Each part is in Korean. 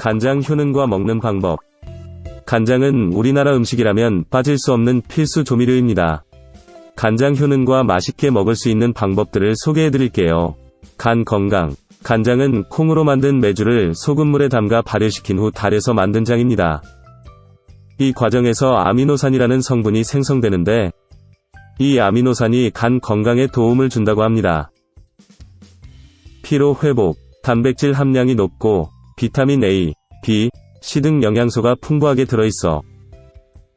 간장 효능과 먹는 방법. 간장은 우리나라 음식이라면 빠질 수 없는 필수 조미료입니다. 간장 효능과 맛있게 먹을 수 있는 방법들을 소개해 드릴게요. 간 건강. 간장은 콩으로 만든 메주를 소금물에 담가 발효시킨 후 달여서 만든 장입니다. 이 과정에서 아미노산이라는 성분이 생성되는데, 이 아미노산이 간 건강에 도움을 준다고 합니다. 피로 회복, 단백질 함량이 높고, 비타민 A, B, C 등 영양소가 풍부하게 들어있어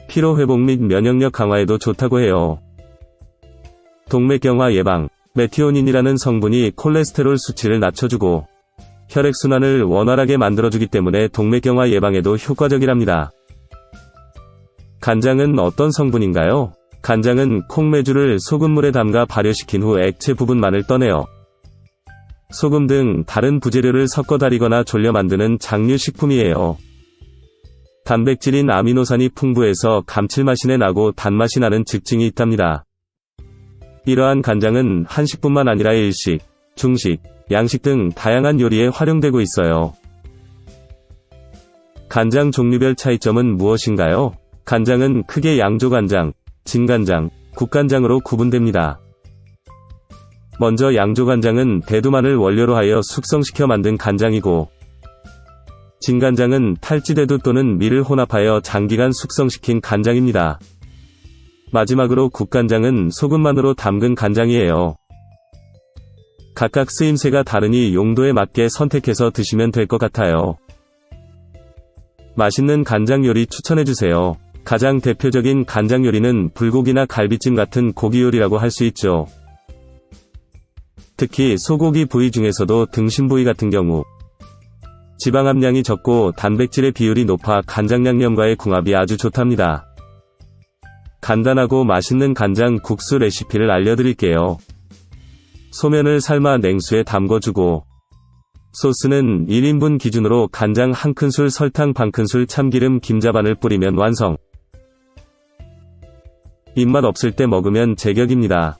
피로 회복 및 면역력 강화에도 좋다고 해요. 동맥경화 예방, 메티오닌이라는 성분이 콜레스테롤 수치를 낮춰주고 혈액순환을 원활하게 만들어주기 때문에 동맥경화 예방에도 효과적이랍니다. 간장은 어떤 성분인가요? 간장은 콩매주를 소금물에 담가 발효시킨 후 액체 부분만을 떠내요. 소금 등 다른 부재료를 섞어 다리거나 졸여 만드는 장류 식품이에요. 단백질인 아미노산이 풍부해서 감칠맛이 나고 단맛이 나는 즉증이 있답니다. 이러한 간장은 한식뿐만 아니라 일식, 중식, 양식 등 다양한 요리에 활용되고 있어요. 간장 종류별 차이점은 무엇인가요? 간장은 크게 양조간장, 진간장, 국간장으로 구분됩니다. 먼저 양조간장은 대두마늘 원료로 하여 숙성시켜 만든 간장이고, 진간장은 탈지대두 또는 밀을 혼합하여 장기간 숙성시킨 간장입니다. 마지막으로 국간장은 소금만으로 담근 간장이에요. 각각 쓰임새가 다르니 용도에 맞게 선택해서 드시면 될 것 같아요. 맛있는 간장 요리 추천해주세요. 가장 대표적인 간장 요리는 불고기나 갈비찜 같은 고기 요리라고 할 수 있죠. 특히 소고기 부위 중에서도 등심 부위 같은 경우 지방 함량이 적고 단백질의 비율이 높아 간장 양념과의 궁합이 아주 좋답니다. 간단하고 맛있는 간장 국수 레시피를 알려드릴게요. 소면을 삶아 냉수에 담궈주고 소스는 1인분 기준으로 간장 한 큰술 설탕 반 큰술 참기름 김자반을 뿌리면 완성. 입맛 없을 때 먹으면 제격입니다.